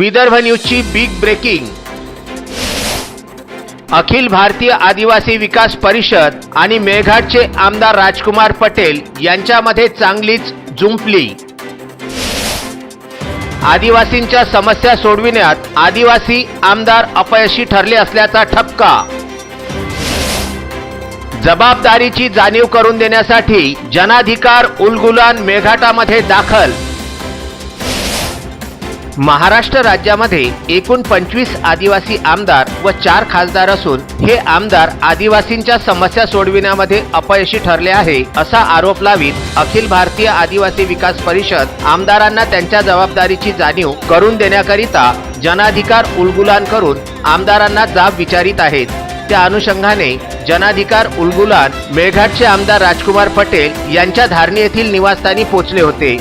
विदर्भ न्यूजची big breaking Akhil Bharatiya आदिवासी विकास परिषद आणि मेळघाटचे आमदार राजकुमार पटेल यांच्यामध्ये चांगलीच जुंपली. आदिवासींच्या समस्या सोडविण्यात आदिवासी आमदार अपयशी ठरले असल्याचा ठपका. जबाबदारीची जाणीव करून देण्यासाठी जनाधिकार उलगुलान मेळघाटामध्ये दाखल. महाराष्ट्र राज्यामध्ये एकूण पंचवीस आदिवासी आमदार व चार खासदार असून हे आमदार आदिवासींच्या समस्या सोडविण्यामध्ये अपयशी ठरले आहे असा आरोप लावित अखिल भारतीय आदिवासी विकास परिषद आमदारांना त्यांच्या जबाबदारीची जाणीव करून देण्याकरिता जनाधिकार उलगुलान करून आमदारांना जाब विचारित आहेत. त्या अनुषंगाने जनाधिकार उलगुलान मेळघाटचे आमदार राजकुमार पटेल यांच्या धारणी येथील निवासस्थानी पोहोचले होते.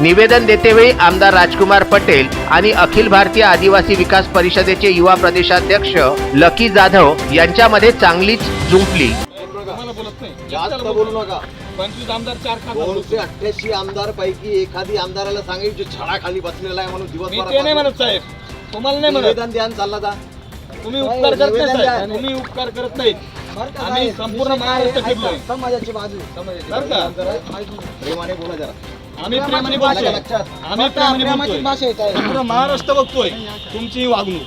निवेदन देतेवेळी आमदार राजकुमार पटेल आणि अखिल भारतीय आदिवासी विकास परिषदेचे युवा प्रदेशाध्यक्ष लकी जाधव यांच्यामध्ये चांगलीच जुंपली. नाही. पंचवीस आमदार चार खासदार दोनशे अठ्ठ्याऐंशी आमदार पैकी एखादी आमदाराला सांगेल जो छडा खाली बसलेला आहे म्हणून मी ते नाही दिवसभर म्हणत साहेब. तुम्हाला नाही म्हणत. निवेदन द्यान चालला जा. तुम्ही उपकार करत नाही द्या. तुम्ही उपकार करत नाहीत. आम्ही संपूर्ण महाराष्ट्र समाजाची बाजू. का? प्रेमाने बोला जरा. आम्ही प्रेमाने आलं बोलतोय. का लक्षात? आम्ही प्रेमाने बोलतोय. संपूर्ण महाराष्ट्र बघतोय. तुमची वागणूक.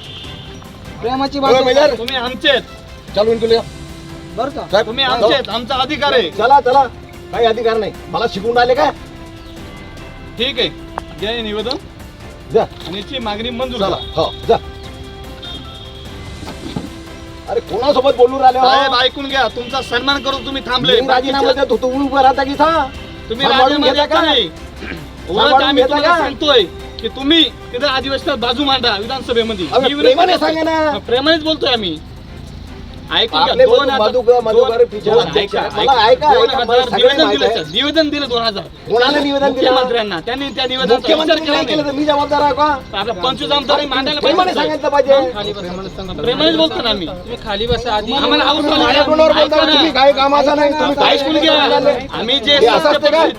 प्रेमाची हो, मेजर, तुम्ही आमचेत चालून तुला. बर का? साहेब, तुम्ही आमचेत आमचा अधिकार आहे. चला चला. काही अधिकार नाही. मला शिकून राहिले काय ठीक आहे. द्या हे निवेदन. जा. आणि याची मागणी मंजूर चला. करा. हो जा. अरे कोणासोबत बोलून राहिले? हो? साहेब ऐकून घ्या. तुमचा सन्मान करून तुम्ही थांबले. मी राजीनामा देतो तुम्ही उभं राहता की था तुम्ही सांभाळून घेता देता का? नाही उलट सांभाळून आम्ही घेता तुम्हाला का? सांगतोय की तुम्ही तिथे आदिवासी बाजू मांडा विधानसभेमध्ये अबे, ही विरोध प्रेमाने करतोय. सांगा ना. हा, प्रेमानेच बोलतोय आम्ही निवेदन दिलं निवेदन दोन हजार. कोणाला निवेदन? मुख्यमंत्र्यांना त्यांनी त्या नाही मी जबाबदार आहे का? आपल्या पंचवीस आमदार मांडायला प्रेमाने पाहिजे. सांगितलं पाहिजे. प्रेमानेच बोलतो ना आम्ही. तुम्ही खाली बसा आधी. आम्हाला. तुम्ही कामाचा नाही तुम्ही काय आम्ही जे?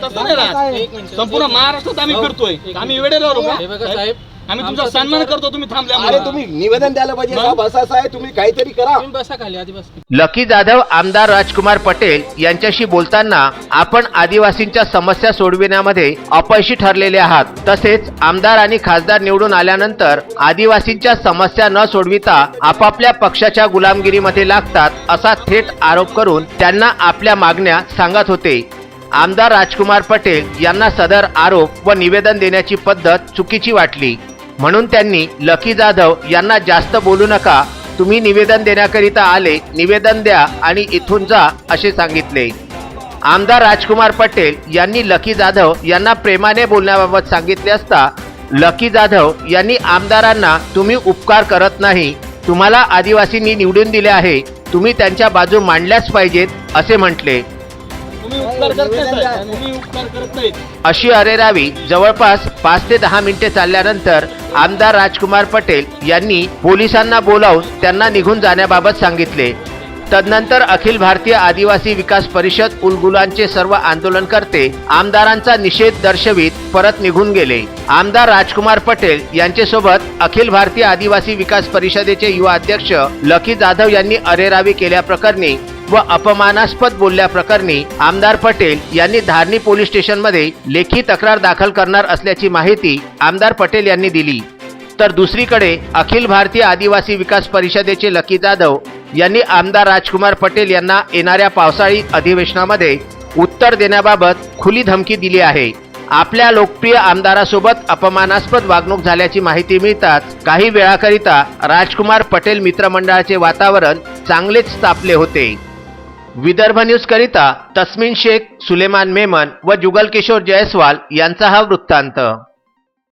तसं नाही. संपूर्ण महाराष्ट्रात आम्ही फिरतोय. आम्ही बघा साहेब. आम्ही तुमचा सन्मान करतो तुम्ही अरे तुम्ही निवेदन द्यायला पाहिजे? साहेब असं असं आहे तुम्ही काहीतरी करा. तुम्ही बसा खाली आधी बसा. लकी जाधव आमदार राजकुमार पटेल यांच्याशी बोलताना आपण आदिवासींच्या समस्या सोडविण्यामध्ये अपयशी ठरलेले आहात. तसेच आमदार आणि खासदार निवडून आल्यानंतर आदिवासींच्या समस्या न सोडविता आपापल्या पक्षाच्या गुलामगिरीमध्ये लागतात असा थेट आरोप करून त्यांना आपल्या मागण्या सांगत होते. आमदार राजकुमार पटेल यांना सदर आरोप व निवेदन देण्याची पद्धत चुकीची वाटली. म्हणून त्यांनी लकी जाधव यांना जास्त बोलू नका. तुम्ही निवेदन देण्याकरिता आले निवेदन द्या आणि इथून जा असे सांगितले. आमदार राजकुमार पटेल यांनी लकी जाधव यांना प्रेमाने बोलण्याबाबत सांगितले असता लकी जाधव यांनी आमदारांना तुम्ही उपकार करत नाही तुम्हाला आदिवासींनी निवडून दिले आहे तुम्ही त्यांच्या बाजू मांडल्याच पाहिजेत असे म्हटले. अशी अरेरावी जवळपास पाच ते दहा मिनिटे चालल्यानंतर आमदार राजकुमार पटेल यांनी पोलिसांना बोलावून त्यांना निघून जाण्याबाबत सांगितले. तदनंतर अखिल भारतीय आदिवासी विकास परिषद उलगुलांचे सर्व आंदोलनकर्ते आमदारांचा निषेध दर्शवित परत निघून गेले. आमदार राजकुमार पटेल यांच्यासोबत अखिल भारतीय आदिवासी विकास परिषदेचे युवा अध्यक्ष लकी जाधव यांनी अरेरावी केल्याप्रकरणी व अपमानास्पद बोलल्याप्रकरणी आमदार पटेल यांनी धारणी पोलीस स्टेशनमध्ये लेखी तक्रार दाखल करणार असल्याची माहिती आमदार पटेल यांनी दिली. तर दुसरीकडे अखिल भारतीय आदिवासी विकास परिषदेचे लकी जाधव यांनी आमदार राजकुमार पटेल यांना येणाऱ्या पावसाळी अधिवेशनामध्ये उत्तर देण्याबाबत खुली धमकी दिली आहे. आपल्या लोकप्रिय आमदारासोबत अपमानास्पद वागणूक झाल्याची माहिती मिळताच काही वेळाकरिता राजकुमार पटेल मित्रमंडळाचे वातावरण चांगलेच तापले होते. विदर्भ न्यूज करिता तस्मिन शेख सुलेमान मेमन व जुगल किशोर जयस्वाल यांचा हा वृत्तांत.